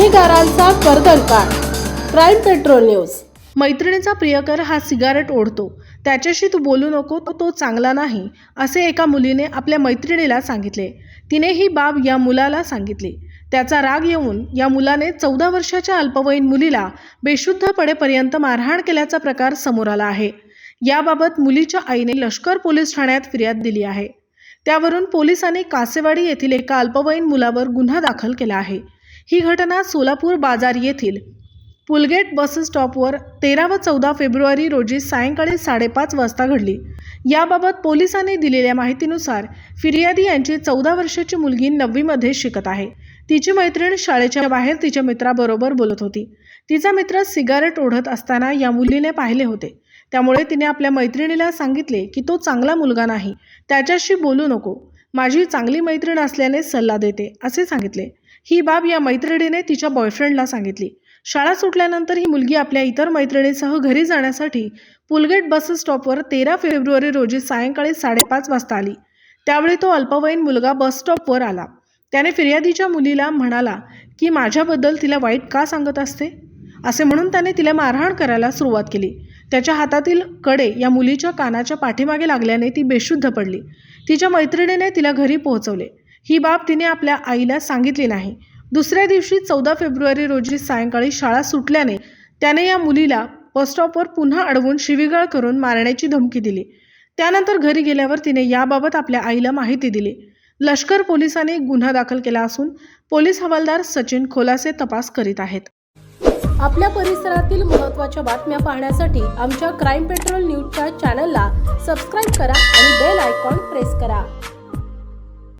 बातमीदारांचा कर्दनकाळ crime patrol news. मैत्रिणीचा प्रियकर हा सिगारेट ओढतो. त्याच्याशी तू बोलू नको तो चांगला नाही असे एका मुलीने आपल्या मैत्रिणीला सांगितले. तिने ही बाब या मुलाला सांगितली. त्याचा राग येऊन या मुलाने चौदा वर्षाच्या अल्पवयीन मुलीला बेशुद्ध पडेपर्यंत मारहाण केल्याचा प्रकार समोर आला आहे. याबाबत मुलीच्या आईने लष्कर पोलीस ठाण्यात फिर्याद दिली आहे. त्यावरून पोलिसांनी कासेवाडी येथील एका अल्पवयीन मुलावर गुन्हा दाखल केला आहे. ही घटना सोलापूर बाजार येथील पुलगेट बस स्टॉपवर तेरा व चौदा फेब्रुवारी रोजी सायंकाळी साडेपाच वाजता घडली. याबाबत पोलिसांनी दिलेल्या माहितीनुसार फिर्यादी यांची चौदा वर्षाची मुलगी नववीमध्ये शिकत आहे. तिची मैत्रीण शाळेच्या बाहेर तिच्या मित्राबरोबर बोलत होती. तिचा मित्र सिगारेट ओढत असताना या मुलीने पाहिले होते. त्यामुळे तिने आपल्या मैत्रिणीला सांगितले की तो चांगला मुलगा नाही त्याच्याशी बोलू नको. माझी चांगली मैत्रीण असल्याने सल्ला देते असे सांगितले. ही बाब या मैत्रिणीने तिच्या बॉयफ्रेंडला सांगितली. शाळा सुटल्यानंतर ही मुलगी आपल्या इतर मैत्रिणीसह घरी जाण्यासाठी पुलगेट बस स्टॉपवर तेरा फेब्रुवारी रोजी सायंकाळी साडेपाच वाजता आली. त्यावेळी तो अल्पवयीन मुलगा बस स्टॉपवर आला. त्याने फिर्यादीच्या मुलीला म्हणाला की माझ्याबद्दल तिला वाईट का सांगत असते? असे म्हणून त्याने तिला मारहाण करायला सुरुवात केली. त्याच्या हातातील कडे या मुलीच्या कानाच्या पाठीमागे लागल्याने ती बेशुद्ध पडली. तिच्या मैत्रिणीने तिला घरी पोहोचवले. ही बाब तिने आपल्या आईला सांगितली नाही. दुसऱ्या दिवशी चौदा फेब्रुवारी रोजी सायंकाळी शाळा सुटल्याने त्याने या मुलीला बसस्टॉपवर पुन्हा अडवून शिवीगाळ करून मारण्याची धमकी दिली. त्यानंतर घरी गेल्यावर तिने याबाबत आपल्या आईला माहिती दिली. लष्कर पोलिसांनी गुन्हा दाखल केला असून पोलीस हवालदार सचिन खोलासे तपास करीत आहेत. आपल्या परिसरातील महत्त्वाच्या बातम्या पाहण्यासाठी आमच्या क्राईम पेट्रोल न्यूजच्या चॅनलला सबस्क्राईब करा आणि बेल आयकॉन प्रेस करा.